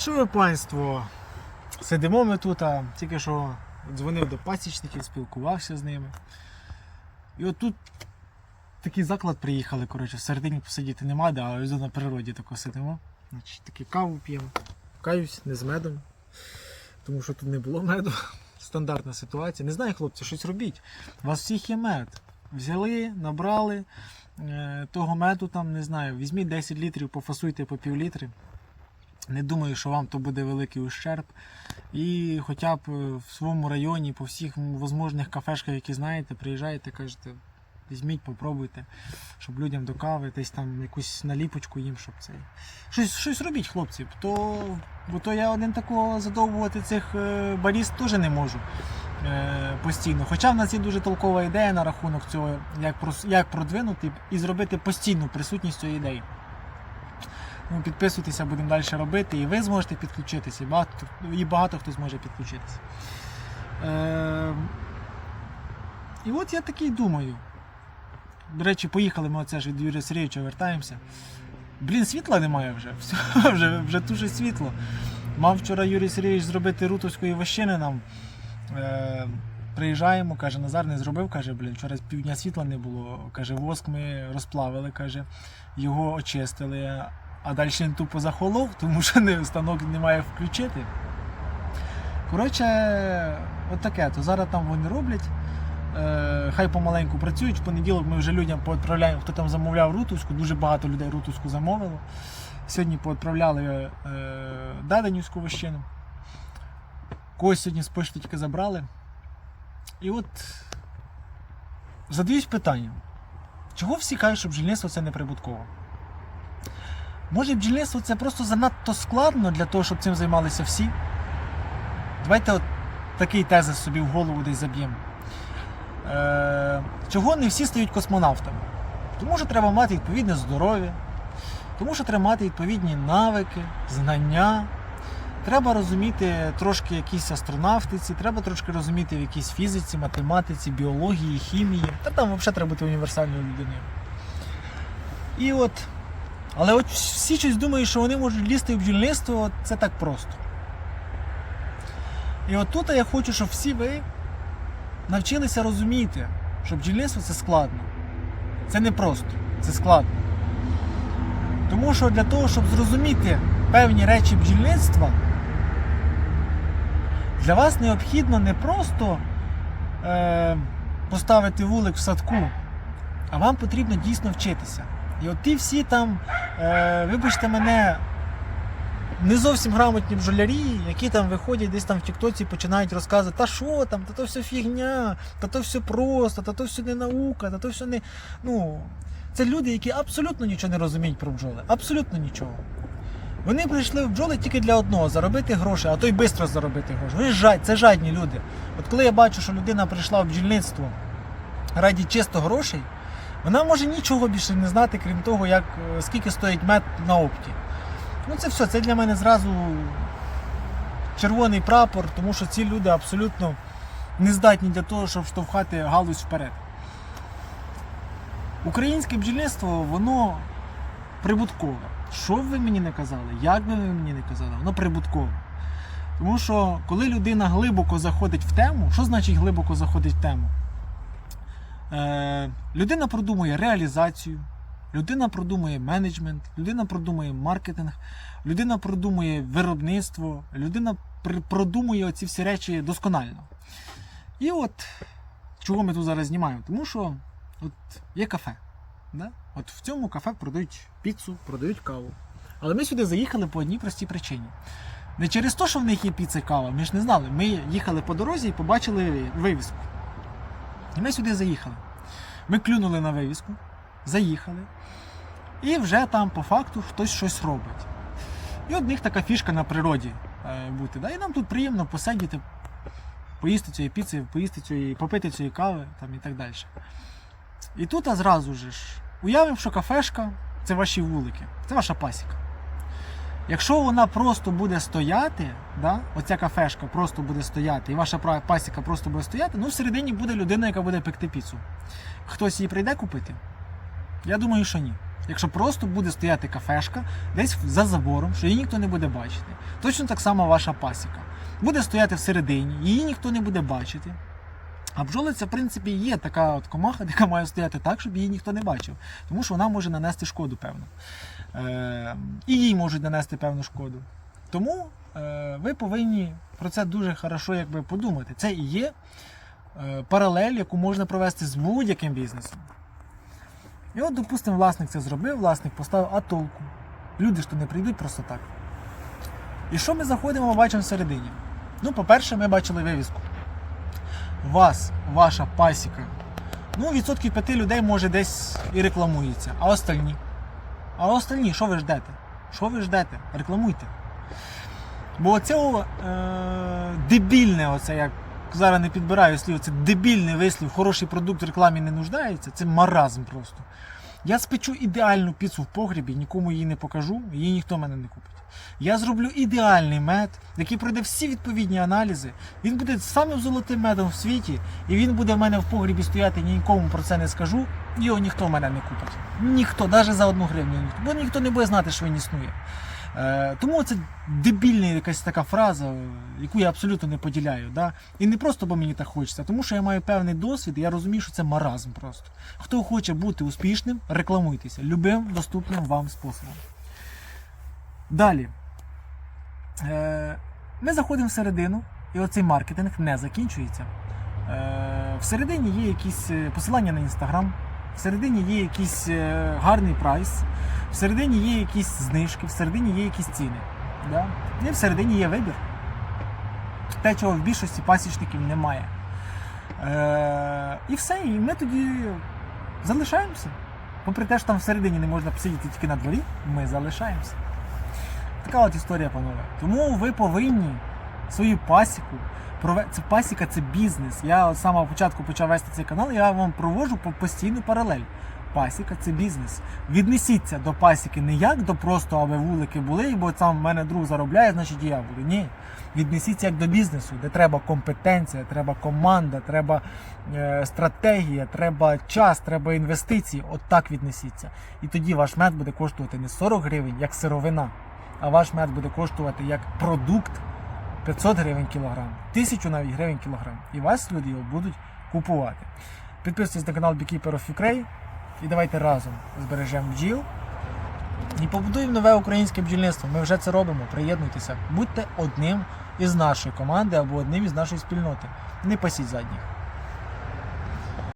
Що панство? Сидимо ми тут, а тільки що дзвонив до пасічників, спілкувався з ними. І от тут такий заклад приїхали, коротше, всередині посидіти нема, де, а на природі тако сидимо. Значить, таки каву п'ємо. Каюсь, не з медом, тому що тут не було меду. Стандартна ситуація. Не знаю, хлопці, щось робіть. У вас всіх є мед. Взяли, набрали е, того меду, там, не знаю, візьміть 10 літрів, пофасуйте по пів літри. Не думаю, що вам то буде великий ущерб. І хоча б е, в своєму районі, по всіх можливих кафешках, які знаєте, приїжджаєте, кажете, візьміть, попробуйте, щоб людям до кави, десь там якусь наліпочку їм, щоб це. Щось, щось робіть, хлопці. То, бо то я один такого задовбувати цих е, баріст теж не можу е, постійно. Хоча в нас є дуже толкова ідея на рахунок цього, як, як продвинути і зробити постійну присутність цієї ідеї. Ну, підписуйтеся, будемо далі робити, і ви зможете підключитися, і багато, і багато хто зможе підключитися. Е, і от я такий думаю. До речі, поїхали ми оце ж від Юрія Сергійовича вертаємося. Блін, світла немає вже. Все, вже, вже дуже світло. Мав вчора Юрій Сергійович зробити рутовської вощини нам. Е, приїжджаємо, каже, Назар не зробив, каже, блін, вчора з півдня світла не було. Каже, воск ми розплавили, каже, його очистили, а далі він тупо захолов, тому що не, станок немає включити. Коротше, от таке, то зараз там вони роблять. Е, хай помаленьку працюють. В понеділок ми вже людям поотправляємо, хто там замовляв рутовську, дуже багато людей рутовську замовило. Сьогодні поотправляли е, Даденівську вощину. Когось сьогодні з пошти тільки забрали. І от задаюсь питанням, чого всі кажуть, що бджільництво це не прибутково? Може бджільництво це просто занадто складно для того, щоб цим займалися всі? Давайте от такий тезис собі в голову десь заб'ємо. Е, чого не всі стають космонавтами? Тому що треба мати відповідне здоров'я, тому що треба мати відповідні навики, знання. Треба розуміти трошки якісь астронавтиці, треба трошки розуміти в якійсь фізиці, математиці, біології, хімії. Та там взагалі треба бути універсальною людиною. І от. Але от всі щось думають, що вони можуть лізти в бджільництво, це так просто. І от тут я хочу, щоб всі ви навчилися розуміти, що бджільництво це складно. Це не просто, це складно. Тому що для того, щоб зрозуміти певні речі бджільництва, для вас необхідно не просто е, поставити вулик в садку, а вам потрібно дійсно вчитися. І от ті всі там, е, вибачте мене, не зовсім грамотні бджолярі, які там виходять десь там в Тіктоці і починають розказувати, та що там, та то все фігня, та то все просто, та то все не наука, та то все не. Ну, це люди, які абсолютно нічого не розуміють про бджоли. Абсолютно нічого. Вони прийшли в бджоли тільки для одного заробити гроші, а то й швидко заробити гроші. Вони жад, це жадні люди. От коли я бачу, що людина прийшла в бджільництво раді чисто грошей, вона може нічого більше не знати, крім того, як, е, скільки стоїть мед на опті. Ну це все, це для мене зразу червоний прапор, тому що ці люди абсолютно не здатні для того, щоб штовхати галузь вперед. Українське бджільництво, воно прибуткове. Що б ви мені не казали, як би ви мені не казали, воно прибуткове. Тому що коли людина глибоко заходить в тему, що значить глибоко заходить в тему? Е, людина продумує реалізацію, людина продумує менеджмент, людина продумує маркетинг, людина продумує виробництво, людина пр- продумує оці всі речі досконально. І от чого ми тут зараз знімаємо? Тому що от є кафе. Да? От в цьому кафе продають піцу, продають каву. Але ми сюди заїхали по одній простій причині. Не через те, що в них є піца і кава, ми ж не знали. Ми їхали по дорозі і побачили вивіску. І ми сюди заїхали. Ми клюнули на вивіску, заїхали, і вже там по факту хтось щось робить. І от в них така фішка на природі е, бути. Да? І нам тут приємно посидіти, поїсти цієї піци, поїсти цієї, попити цієї кави там, і так далі. І тут а зразу ж уявимо, що кафешка це ваші вулики, це ваша пасіка. Якщо вона просто буде стояти, да, оця кафешка просто буде стояти, і ваша пасіка просто буде стояти, ну всередині буде людина, яка буде пекти піцу. Хтось її прийде купити? Я думаю, що ні. Якщо просто буде стояти кафешка десь за забором, що її ніхто не буде бачити. Точно так само ваша пасіка. Буде стояти всередині, її ніхто не буде бачити. А бджолиця, в принципі, є така от комаха, яка має стояти так, щоб її ніхто не бачив. Тому що вона може нанести шкоду, певно. Е, і їй можуть нанести певну шкоду. Тому е, ви повинні про це дуже хорошо якби, подумати. Це і є е, паралель, яку можна провести з будь-яким бізнесом. І от, допустимо, власник це зробив, власник поставив, а толку. Люди ж то не прийдуть просто так. І що ми заходимо, бачимо всередині? Ну, по-перше, ми бачили вивіску. Вас, ваша пасіка. Ну, відсотків 5 людей може десь і рекламується. А остальні? А остальні, що ви ждете? Що ви ждете? Рекламуйте. Бо оце е, дебільне, оце як зараз не підбираю слів, це дебільний вислів, хороший продукт в рекламі не нуждається, це маразм просто. Я спечу ідеальну піцу в погрібі, нікому її не покажу, її ніхто мене не купить. Я зроблю ідеальний мед, який пройде всі відповідні аналізи. Він буде самим золотим медом в світі, і він буде в мене в погрібі стояти, нікому про це не скажу. Його ніхто в мене не купить. Ніхто, навіть за одну гривню, бо ніхто не буде знати, що він існує. Е, тому це дебільна якась така фраза, яку я абсолютно не поділяю. Да? І не просто бо мені так хочеться, тому що я маю певний досвід, і я розумію, що це маразм просто. Хто хоче бути успішним, рекламуйтеся любим доступним вам способом. Далі. Е, ми заходимо всередину, і оцей маркетинг не закінчується. Е, всередині є якісь е, посилання на інстаграм, всередині є якийсь гарний прайс, всередині є якісь знижки, всередині є якісь ціни. Да? І всередині є вибір. Те, чого в більшості пасічників немає. І все, і ми тоді залишаємося. Попри те, що там всередині не можна посидіти тільки на дворі, ми залишаємося. Така от історія, панове. Тому ви повинні свою пасіку. Це пасіка це бізнес. Я з самого початку почав вести цей канал, я вам проводжу по- постійну паралель. Пасіка це бізнес. Віднесіться до пасіки не як до просто, аби вулики були, бо там в мене друг заробляє, значить я буду. Ні. Віднесіться як до бізнесу, де треба компетенція, треба команда, треба е, стратегія, треба час, треба інвестиції. От так віднесіться. І тоді ваш мед буде коштувати не 40 гривень, як сировина, а ваш мед буде коштувати як продукт 500 гривень кілограм, 1000 навіть гривень кілограм. І вас люди його будуть купувати. Підписуйтесь на канал Beekeeper of Ukraine і давайте разом збережемо бджіл і побудуємо нове українське бджільництво. Ми вже це робимо. Приєднуйтеся, будьте одним із нашої команди або одним із нашої спільноти. Не пасіть задніх.